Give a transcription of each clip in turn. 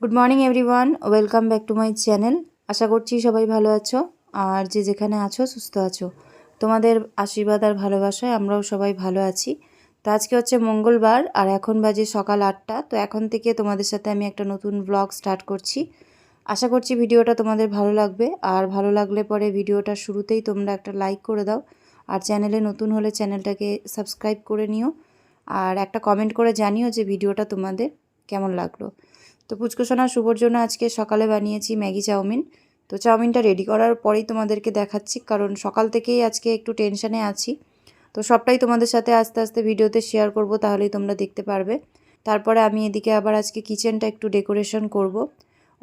Good morning everyone welcome back to my channel আশা করছি সবাই ভালো আছো। আর যে যেখানে আছো, সুস্থ আছো। তোমাদের আশীর্বাদ আর ভালোবাসায় আমরাও সবাই ভালো আছি। তো আজকে হচ্ছে মঙ্গলবার, আর এখন বাজে সকাল আটটা। তো এখন থেকে তোমাদের সাথে আমি একটা নতুন ব্লগ স্টার্ট করছি। আশা করছি ভিডিওটা তোমাদের ভালো লাগবে। আর ভালো লাগলে পরে ভিডিওটা শুরুতেই তোমরা একটা লাইক করে দাও। আর চ্যানেলে নতুন হলে চ্যানেলটাকে সাবস্ক্রাইব করে নিও। আর একটা কমেন্ট করে জানিও যে ভিডিওটা তোমাদের কেমন লাগল। তো পুচকুসোনা শুভর জন্য আজকে সকালে বানিয়েছি ম্যাগি চাউমিন। তো চাউমিনটা রেডি করার পরেই তোমাদেরকে দেখাচ্ছি, কারণ সকাল থেকেই আজকে একটু টেনশানে আছি। তো সবটাই তোমাদের সাথে আস্তে আস্তে ভিডিওতে শেয়ার করব, তাহলেই তোমরা দেখতে পারবে। তারপরে আমি এদিকে আবার আজকে কিচেনটা একটু ডেকোরেশন করব।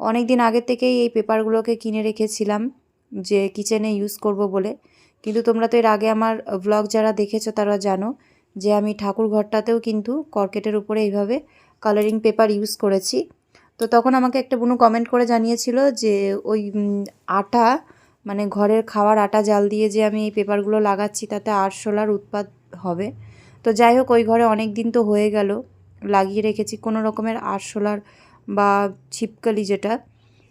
অনেক দিন আগের থেকেই এই পেপারগুলোকে কিনে রেখেছিলাম, যে কিচেনে ইউজ করব বলে। কিন্তু তোমরা তো এর আগে আমার ব্লগ যারা দেখেছ তারা জানো যে আমি ঠাকুর ঘরটাতেও কিন্তু কর্কেটের উপরে এইভাবে কালারিং পেপার ইউজ করেছি। তো তখন আমাকে একটা বুনু কমেন্ট করে জানিয়েছিল যে ওই আটা মানে ঘরের খাওয়ার আটা জাল দিয়ে যে আমি এই পেপারগুলো লাগাচ্ছি তাতে আরশোলার উৎপাদ হবে। তো যাই হোক, ওই ঘরে অনেক দিন তো হয়ে গেল। লাগিয়ে রেখেছি কোনো রকমের আরশোলার বা ছিপকালি যেটা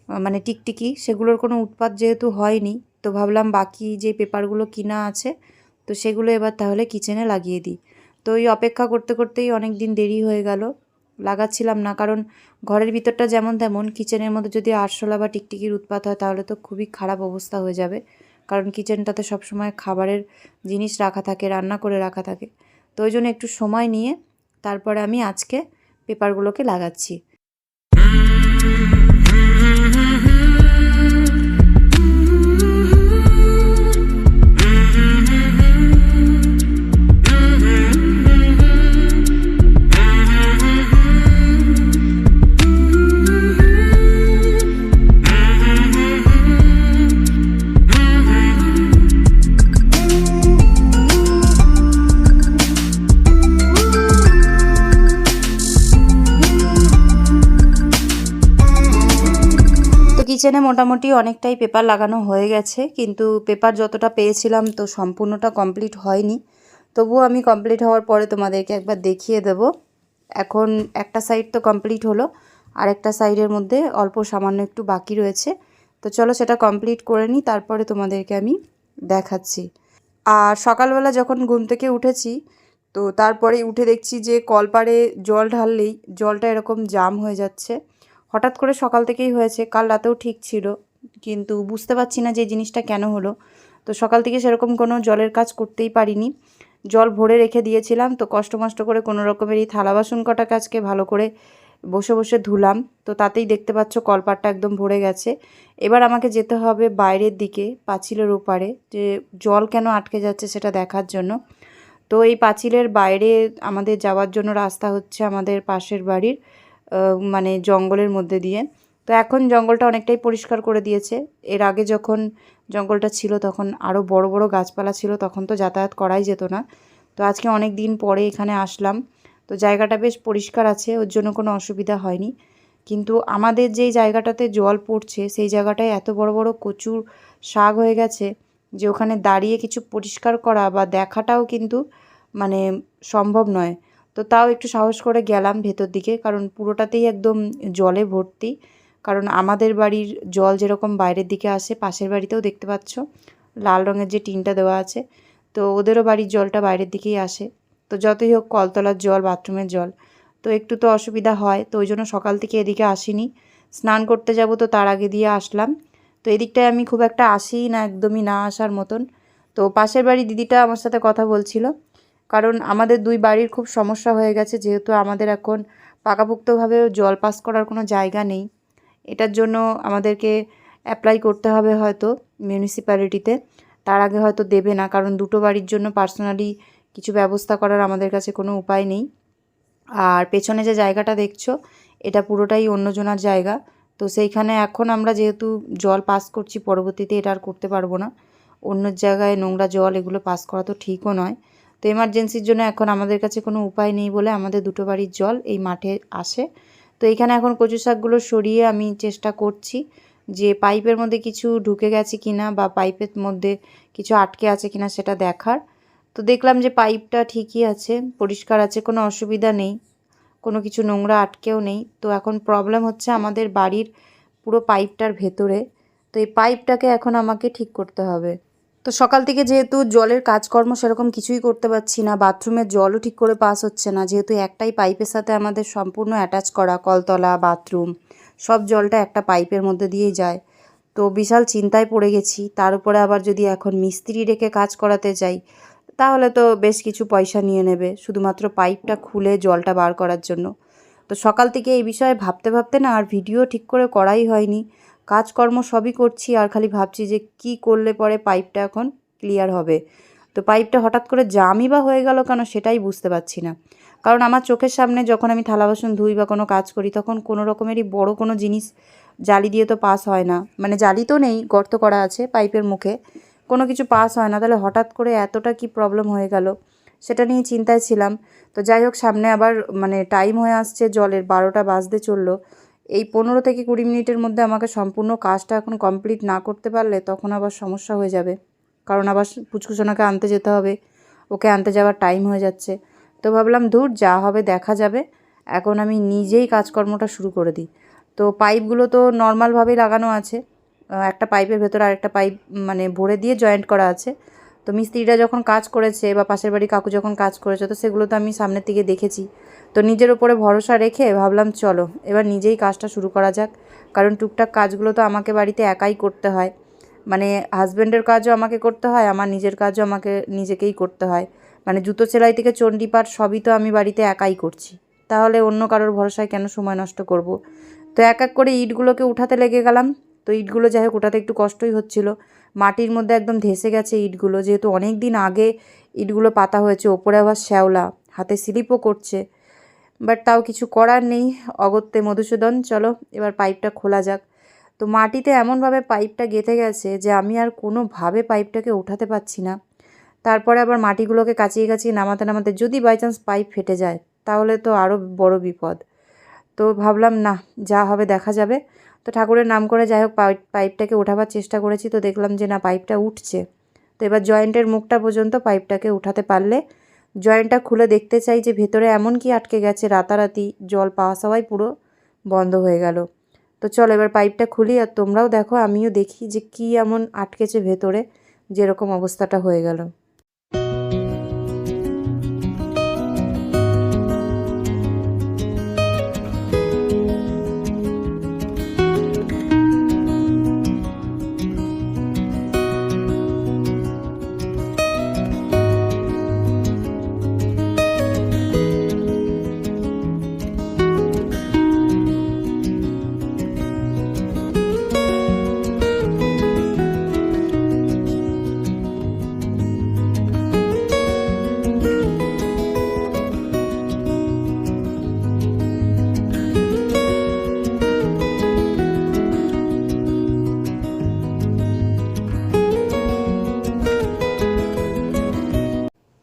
মানে টিকটিকি, সেগুলোর কোনো উৎপাদ যেহেতু হয়নি, তো ভাবলাম বাকি যে পেপারগুলো কিনা আছে, তো সেগুলো এবার তাহলে কিচেনে লাগিয়ে দিই। তো ওই অপেক্ষা করতে করতেই অনেক দিন দেরি হয়ে গেল। লাগাচ্ছিলাম না। কারণ ঘরের ভিতরটা যেমন তেমন, কিচেনের মধ্যে যদি আরশোলা বা টিকটিকির উৎপাত হয়, তাহলে তো খুবই খারাপ অবস্থা হয়ে যাবে। কারণ কিচেনটাতে সবসময় খাবারের জিনিস রাখা থাকে, রান্না করে রাখা থাকে। তো ওই জন্য একটু সময় নিয়ে তারপরে আমি আজকে পেপারগুলোকে লাগাচ্ছি। কিচেনে মোটামুটি অনেকটাই পেপার লাগানো হয়ে গেছে, কিন্তু পেপার যতটা পেয়েছিলাম তো সম্পূর্ণটা কমপ্লিট হয়নি। তবুও আমি কমপ্লিট হওয়ার পরে তোমাদেরকে একবার দেখিয়ে দেব। এখন একটা সাইড তো কমপ্লিট হলো, আর একটা সাইডের মধ্যে অল্প সামান্য একটু বাকি রয়েছে। তো চলো সেটা কমপ্লিট করে নিই, তারপরে তোমাদেরকে আমি দেখাচ্ছি। আর সকালবেলা যখন ঘুম থেকে উঠেছি, তো তারপরে উঠে দেখছি যে কলপাড়ে জল ঢাললেই জলটা এরকম জাম হয়ে যাচ্ছে। হঠাৎ করে সকাল থেকেই হয়েছে, কাল রাতেও ঠিক ছিল, কিন্তু বুঝতে পারছি না যে জিনিসটা কেন হলো। তো সকাল থেকে সেরকম কোনো জলের কাজ করতেই পারিনি। জল ভরে রেখে দিয়েছিলাম, তো কষ্ট মষ্ট করে কোনো রকমের এই থালা বাসন কটা কাজকে ভালো করে বসে বসে ধুলাম। তো তাতেই দেখতে পাচ্ছ কলপাটটা একদম ভরে গেছে। এবার আমাকে যেতে হবে বাইরের দিকে, পাঁচিলের ওপারে, যে জল কেন আটকে যাচ্ছে সেটা দেখার জন্য। তো এই পাঁচিলের বাইরে আমাদের যাওয়ার জন্য রাস্তা হচ্ছে আমাদের পাশের বাড়ির। মানে জঙ্গলের মধ্যে দিয়ে। তো এখন জঙ্গলটা অনেকটাই পরিষ্কার করে দিয়েছে। এর আগে যখন জঙ্গলটা ছিল, তখন আরও বড় বড় গাছপালা ছিল, তখন তো যাতায়াত করাই যেত না। তো আজকে অনেক দিন পরে এখানে আসলাম। তো জায়গাটা বেশ পরিষ্কার আছে, ওর জন্য কোনো অসুবিধা হয়নি। কিন্তু আমাদের যেই জায়গাটাতে জল পড়ছে, সেই জায়গাটায় এত বড় বড় কচুর শাক হয়ে গেছে যে ওখানে দাঁড়িয়ে কিছু পরিষ্কার করা বা দেখাটাও কিন্তু মানে সম্ভব নয়। তো তাও একটু সাহস করে গেলাম ভেতর দিকে, কারণ পুরোটাতেই একদম জলে ভর্তি। কারণ আমাদের বাড়ির জল যেরকম বাইরের দিকে আসে, পাশের বাড়িতেও দেখতে পাচ্ছ, লাল রঙের যে টিনটা দেওয়া আছে, তো ওদেরও বাড়ির জলটা বাইরের দিকেই আসে। তো যতই হোক কলতলার জল, বাথরুমের জল, তো একটু তো অসুবিধা হয়, তো ওই জন্য সকাল থেকে এদিকে আসিনি। স্নান করতে যাব তো তার আগে দিয়ে আসলাম। তো এদিকটায় আমি খুব একটা আসি না, একদমই না আসার মতন। তো পাশের বাড়ি দিদিটা আমার সাথে কথা বলছিল কারণ আমাদের দুই বাড়ির খুব সমস্যা হয়ে গেছে, যেহেতু আমাদের এখন পাকাপোক্তভাবে জল পাস করার কোনো জায়গা নেই। এটার জন্য আমাদেরকে অ্যাপ্লাই করতে হবে হয়তো মিউনিসিপ্যালিটিতে তার আগে হয়তো দেবে না, কারণ দুটো বাড়ির জন্য পার্সোনালি কিছু ব্যবস্থা করার আমাদের কাছে কোনো উপায় নেই। আর পেছনে যে জায়গাটা দেখছ, এটা পুরোটাই অন্যজনার জায়গা। তো সেইখানে এখন আমরা যেহেতু জল পাস করছি, পরবর্তীতে এটা আর করতে পারব না। অন্য জায়গায় নোংরা জল এগুলো পাস করা তো ঠিকও নয়। তো এমার্জেন্সির জন্য এখন আমাদের কাছে কোনো উপায় নেই বলে আমাদের দুটো বাড়ির জল এই মাঠে আসে। তো এখানে এখন কচু শাকগুলো সরিয়ে আমি চেষ্টা করছি যে পাইপের মধ্যে কিছু ঢুকে গেছে কিনা বা পাইপের মধ্যে কিছু আটকে আছে কিনা সেটা দেখার। তো দেখলাম যে পাইপটা ঠিকই আছে, পরিষ্কার আছে, কোনো অসুবিধা নেই, কোনো কিছু নোংরা আটকেও নেই। তো এখন প্রবলেম হচ্ছে আমাদের বাড়ির পুরো পাইপটার ভেতরে। তো এই পাইপটাকে এখন আমাকে ঠিক করতে হবে। তো সকাল থেকে যেহেতু জলের কাজকর্ম সেরকম কিছুই করতে পারছি না, বাথরুমের জলও ঠিক করে পাস হচ্ছে না, যেহেতু একটাই পাইপের সাথে আমাদের সম্পূর্ণ অ্যাটাচ করা, কলতলা, বাথরুম, সব জলটা একটা পাইপের মধ্যে দিয়েই যায়। তো বিশাল চিন্তায় পড়ে গেছি, তার উপরে আবার যদি এখন মিস্ত্রি রেখে কাজ করাতে যাই, তাহলে তো বেশ কিছু পয়সা নিয়ে নেবে, শুধুমাত্র পাইপটা খুলে জলটা বার করার জন্য। তো সকাল থেকে এই বিষয়ে ভাবতে ভাবতে না আর ভিডিও ঠিক করে করাই হয়নি কাজকর্ম সবই করছি আর খালি ভাবছি যে কি করলে পরে পাইপটা এখন ক্লিয়ার হবে। তো পাইপটা হঠাৎ করে জামই বা হয়ে গেল কেন সেটাই বুঝতে পারছি না। কারণ আমার চোখের সামনে যখন আমি থালা বাসন ধুই বা কোনো কাজ করি তখন কোনো রকমেরই বড় কোনো জিনিস জালি দিয়ে তো পাস হয় না। মানে জালি তো নেই, গর্ত করা আছে পাইপের মুখে। কোনো কিছু পাস হয় না। তাহলে হঠাৎ করে এতটা কি প্রবলেম হয়ে গেল? সেটা নিয়ে চিন্তায় ছিলাম। তো যাই হোক, সামনে আবার মানে টাইম হয়ে আসছে, জলের বারোটা বাজতে চলল। এই পনেরো থেকে কুড়ি মিনিটের মধ্যে আমাকে সম্পূর্ণ কাজটা এখন কমপ্লিট না করতে পারলে তখন আবার সমস্যা হয়ে যাবে। কারণ আবার পুচকুসোনাকে আনতে যেতে হবে। ওকে আনতে যাওয়ার টাইম হয়ে যাচ্ছে। তো ভাবলাম দূর যা হবে দেখা যাবে। এখন আমি নিজেই কাজকর্মটা শুরু করে দিই। তো পাইপগুলো তো নর্মালভাবেই লাগানো আছে। একটা পাইপের ভেতরে আরেকটা পাইপ মানে ভরে দিয়ে জয়েন্ট করা আছে। তো মিস্ত্রিরা যখন কাজ করেছে বা পাশের বাড়ি কাকু যখন কাজ করেছে, তো সেগুলো তো আমি সামনের থেকে দেখেছি। তো নিজের ওপরে ভরসা রেখে ভাবলাম, চলো, এবার নিজেই কাজটা শুরু করা যাক। কারণ টুকটাক কাজগুলো তো আমাকে বাড়িতে একাই করতে হয়। মানে হাজব্যান্ডের কাজও আমাকে করতে হয়, আমার নিজের কাজও আমাকে নিজেকেই করতে হয়। মানে জুতো সেলাই থেকে চণ্ডীপাঠ সবই তো আমি বাড়িতে একাই করছি। তাহলে অন্য কারোর ভরসায় কেন সময় নষ্ট করব? তো এক এক করে ইটগুলোকে উঠাতে লেগে গেলাম। তো ইটগুলো যাই হোক, উঠাতে একটু কষ্টই হচ্ছিল। মাটির মধ্যে একদম ধেসে গেছে ইটগুলো। যেহেতু অনেক দিন আগে ইটগুলো পাতা হয়েছে, ওপরে আবার শ্যাওলা, হাতে স্লিপও করছে। বাট তাও কিছু করার নেই অগত্যে মধুসূদন। চলো, এবার পাইপটা খোলা যাক। তো মাটিতে এমনভাবে পাইপটা গেঁথে গেছে যে আমি আর কোনোভাবে পাইপটাকে উঠাতে পারছি না। তারপরে আবার মাটিগুলোকে কাচিয়ে কাচিয়ে নামাতে নামাতে যদি বাই চান্স পাইপ ফেটে যায়, তাহলে তো আরও বড় বিপদ। তো ভাবলাম, না, যা হবে দেখা যাবে। তো ঠাকুরের নাম করে যাই হোক পাইপ পাইপটাকে ওঠাবার চেষ্টা করেছি, তো দেখলাম যে না, পাইপটা উঠছে। তো এবার জয়েন্টের মুখটা পর্যন্ত পাইপটাকে উঠাতে পারলে, জয়েন্টটা খুলে দেখতে চাই যে ভেতরে এমন কি আটকে গেছে, রাতারাতি জল পাওয়া সবাই পুরো বন্ধ হয়ে গেল। তো চলো এবার পাইপটা খুলি আর তোমরাও দেখো, আমিও দেখি যে কি এমন আটকেছে ভেতরে, যেরকম অবস্থাটা হয়ে গেল।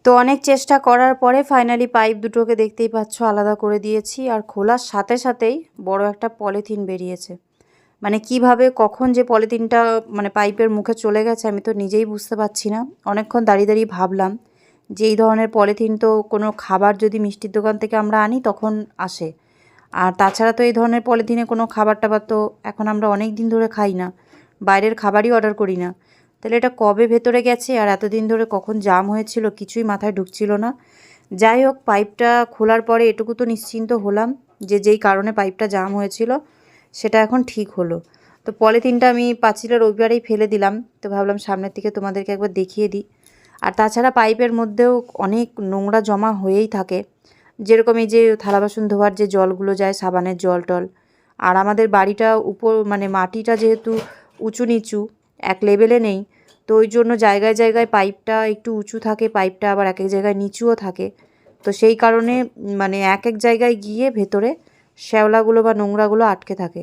তো অনেক চেষ্টা করার পরে ফাইনালি পাইপ দুটোকে দেখতেই পাচ্ছ আলাদা করে দিয়েছি আর খোলার সাথে সাথেই বড় একটা পলিথিন বেরিয়েছে। মানে কীভাবে, কখন যে পলিথিনটা মানে পাইপের মুখে চলে গেছে আমি তো নিজেই বুঝতে পারছি না। অনেকক্ষণ দাঁড়িয়ে দাঁড়িয়ে ভাবলাম যে এই ধরনের পলিথিন তো কোনো খাবার যদি মিষ্টির দোকান থেকে আমরা আনি তখন আসে। আর তাছাড়া তো এই ধরনের পলিথিনে কোনো খাবার টাবার তো এখন আমরা অনেক দিন ধরে খাই না। বাইরের খাবারই অর্ডার করি না। তাহলে এটা কবে ভেতরে গেছে আর এতদিন ধরে কখন জাম হয়েছিল কিছুই মাথায় ঢুকছিল না। যাই হোক, পাইপটা খোলার পরে এটুকু তো নিশ্চিন্ত হলাম যে যেই কারণে পাইপটা জাম হয়েছিল, সেটা এখন ঠিক হলো। তো পলিথিনটা আমি পাঁচিলের রবিবারেই ফেলে দিলাম, তো ভাবলাম সামনের থেকে তোমাদেরকে একবার দেখিয়ে দিই। আর তাছাড়া পাইপের মধ্যেও অনেক নোংরা জমা হয়েই থাকে, যেরকম এই যে থালা বাসন ধোয়ার যে জলগুলো যায়, সাবানের জল টল। আর আমাদের বাড়িটা উপর মানে মাটিটা যেহেতু উঁচু নিচু এক লেভেলে নেই। তো ওই জন্য জায়গায় জায়গায় পাইপটা একটু উঁচু থাকে, পাইপটা আবার এক এক জায়গায় নিচুও থাকে। তো সেই কারণে মানে এক এক জায়গায় গিয়ে ভেতরে শ্যাওলাগুলো বা নোংরাগুলো আটকে থাকে।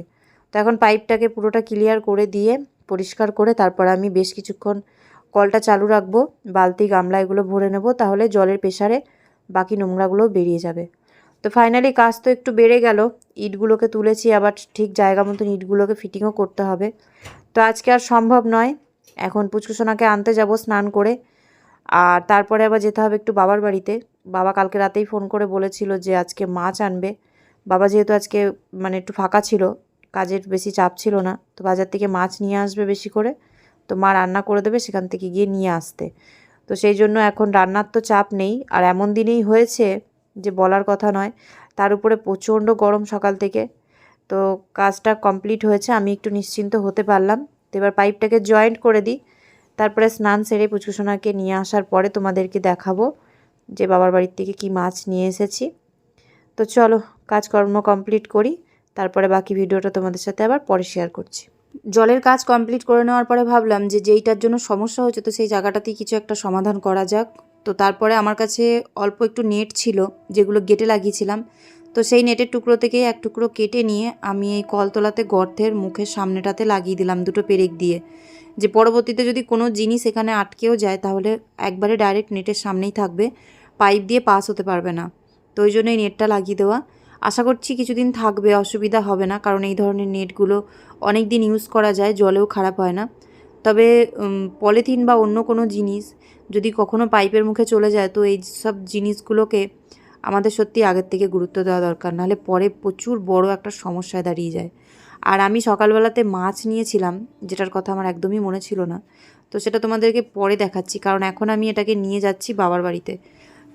তো এখন পাইপটাকে পুরোটা ক্লিয়ার করে দিয়ে, পরিষ্কার করে তারপর আমি বেশ কিছুক্ষণ কলটা চালু রাখব, বালতি, গামলা এগুলো ভরে নেব, তাহলে জলের প্রেসারে বাকি নোংরাগুলো বেরিয়ে যাবে। তো ফাইনালি কাজ তো একটু বেড়ে গেল। ইটগুলোকে তুলেছি, আবার ঠিক জায়গা মতন ইটগুলোকে ফিটিংও করতে হবে। তো আজকে আর সম্ভব নয়। এখন পুচকুসোনাকে আনতে যাব স্নান করে। আর তারপরে আবার যেতে হবে একটু বাবার বাড়িতে। বাবা কালকে রাতেই ফোন করে বলেছিল যে আজকে মাছ আনবে। বাবা যেহেতু আজকে মানে একটু ফাঁকা ছিল, কাজের বেশি চাপ ছিল না। তো বাজার থেকে মাছ নিয়ে আসবে বেশি করে। তো মা রান্না করে দেবে, সেখান থেকে গিয়ে নিয়ে আসতে। তো সেই জন্য এখন রান্নার তো চাপ নেই। আর এমন দিনেই হয়েছে যে বলার কথা নয়, তার উপরে প্রচণ্ড গরম সকাল থেকে। তো কাজটা কমপ্লিট হয়েছে, আমি একটু নিশ্চিন্ত হতে পারলাম। তো এবার পাইপটাকে জয়েন্ট করে দিই। তারপরে স্নান সেরে পুচকুসোনাকে নিয়ে আসার পরে তোমাদেরকে দেখাবো যে বাবার বাড়ির থেকে কি মাছ নিয়ে এসেছি। তো চলো, কাজকর্ম কমপ্লিট করি। তারপরে বাকি ভিডিওটা তোমাদের সাথে আবার পরে শেয়ার করছি। জলের কাজ কমপ্লিট করে নেওয়ার পরে ভাবলাম যে যেইটার জন্য সমস্যা হচ্ছে তো সেই জায়গাটাতেই কিছু একটা সমাধান করা যাক। তো তারপরে আমার কাছে অল্প একটু নেট ছিল, যেগুলো গেটে লাগিয়েছিলাম। তো সেই নেটের টুকরো থেকে এক টুকরো কেটে নিয়ে আমি এই কলতলাতে গর্তের মুখের সামনেটাতে লাগিয়ে দিলাম দুটো পেরেক দিয়ে। যে পরবর্তীতে যদি কোনো জিনিস এখানে আটকেও যায়, তাহলে একবারে ডাইরেক্ট নেটের সামনেই থাকবে, পাইপ দিয়ে পাস হতে পারবে না। তো ওই জন্য এই নেটটা লাগিয়ে দেওয়া। আশা করছি কিছুদিন থাকবে, অসুবিধা হবে না, কারণ এই ধরনের নেটগুলো অনেক দিন ইউজ করা যায়, জলেও খারাপ হয় না। তবে পলিথিন বা অন্য কোনো জিনিস যদি কখনো পাইপের মুখে চলে যায়, তো এই সব জিনিসগুলোকে আমাদের সত্যি আগের থেকে গুরুত্ব দেওয়া দরকার। নাহলে পরে প্রচুর বড় একটা সমস্যায় দাঁড়িয়ে যায়। আর আমি সকালবেলাতে মাছ নিয়েছিলাম, যেটার কথা আমার একদমই মনে ছিল না। তো সেটা তোমাদেরকে পরে দেখাচ্ছি, কারণ এখন আমি এটাকে নিয়ে যাচ্ছি বাবার বাড়িতে।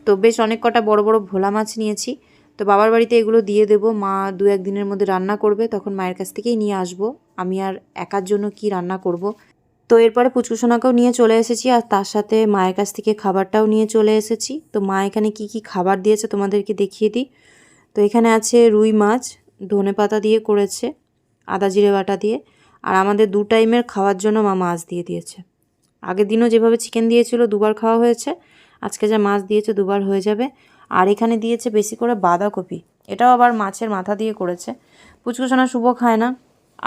তো বেশ অনেক কটা বড় বড় ভোলা মাছ নিয়েছি। তো বাবার বাড়িতে এগুলো দিয়ে দেবো, মা দু একদিনের মধ্যে রান্না করবে, তখন মায়ের কাছ থেকেই নিয়ে আসব। আমি আর একার জন্য কি রান্না করব। তো এরপরে পুচকুসোনাকেও নিয়ে চলে এসেছি আর তার সাথে মায়ের কাছ থেকে খাবারটাও নিয়ে চলে এসেছি। তো মা এখানে কি কি খাবার দিয়েছে তোমাদেরকে দেখিয়ে দিই। তো এখানে আছে রুই মাছ, ধনে পাতা দিয়ে করেছে, আদা জিরে বাটা দিয়ে। আর আমাদের দু টাইমের খাওয়ার জন্য মা মাছ দিয়ে দিয়েছে। আগের দিনও যেভাবে চিকেন দিয়েছিল দুবার খাওয়া হয়েছে, আজকে যা মাছ দিয়েছে দুবার হয়ে যাবে। আর এখানে দিয়েছে বেশি করে বাঁধাকপি, এটাও আবার মাছের মাথা দিয়ে করেছে। পুচকুসোনা শুভ খায় না,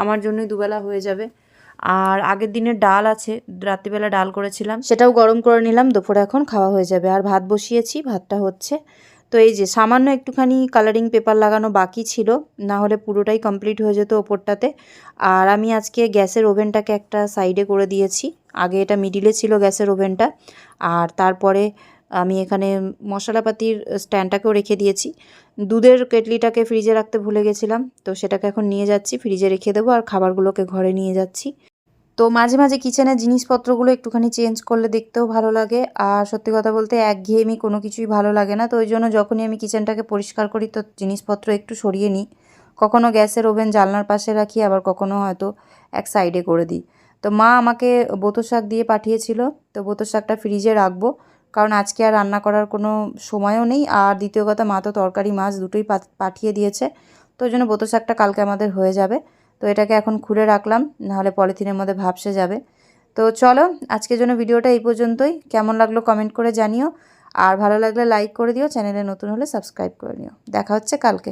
আমার জন্যই দুবেলা হয়ে যাবে। আর আগের দিনের ডাল আছে, রাত্রিবেলা ডাল করেছিলাম। সেটাও গরম করে নিলাম, দুপুরে এখন খাওয়া হয়ে যাবে। আর ভাত বসিয়েছি, ভাতটা হচ্ছে। তো এই যে সামান্য একটুখানি কালারিং পেপার লাগানো বাকি ছিল, না হলে পুরোটাই কমপ্লিট হয়ে যেত ওপরটাতে। আর আমি আজকে গ্যাসের ওভেনটাকে একটা সাইডে করে দিয়েছি। আগে এটা মিডিলে ছিল গ্যাসের ওভেনটা। আর তারপরে আমি এখানে মশলাপাতির স্ট্যান্ডটাকেও রেখে দিয়েছি। দুধের কেটলিটাকে ফ্রিজে রাখতে ভুলে গেছিলাম, তো সেটাকে এখন নিয়ে যাচ্ছি ফ্রিজে রেখে দেবো। আর খাবারগুলোকে ঘরে নিয়ে যাচ্ছি। তো মাঝে মাঝে কিচেনের জিনিসপত্রগুলো একটুখানি চেঞ্জ করলে দেখতেও ভালো লাগে। আর সত্যি কথা বলতে একঘেয়েমি কোনো কিছুই ভালো লাগে না। তো ওই জন্য যখনই আমি কিচেনটাকে পরিষ্কার করি, তো জিনিসপত্র একটু সরিয়ে নিই। কখনো গ্যাসের ওভেন জানলার পাশে রাখি, আবার কখনো হয়তো এক সাইডে করে দিই। তো মা আমাকে বোতো শাক দিয়ে পাঠিয়েছিল, তো বোতো শাকটা ফ্রিজে রাখব। কারণ আজকে আর রান্না করার কোনো সময়ও নেই। আর দ্বিতীয় কথা, মা তো তরকারি, মাছ দুটোই পাঠিয়ে দিয়েছে। তো ওই জন্য বোতো শাকটা কালকে আমাদের হয়ে যাবে। তো এটাকে এখন খুলে রাখলাম, নাহলে পলিথিনের মধ্যে ভাবসে যাবে। তো চলো, আজকের জন্য ভিডিওটা এই পর্যন্তই। কেমন লাগল কমেন্ট করে জানিও। আর ভালো লাগলে লাইক করে দিও, চ্যানেলে নতুন হলে সাবস্ক্রাইব করে নিও। দেখা হচ্ছে কালকে।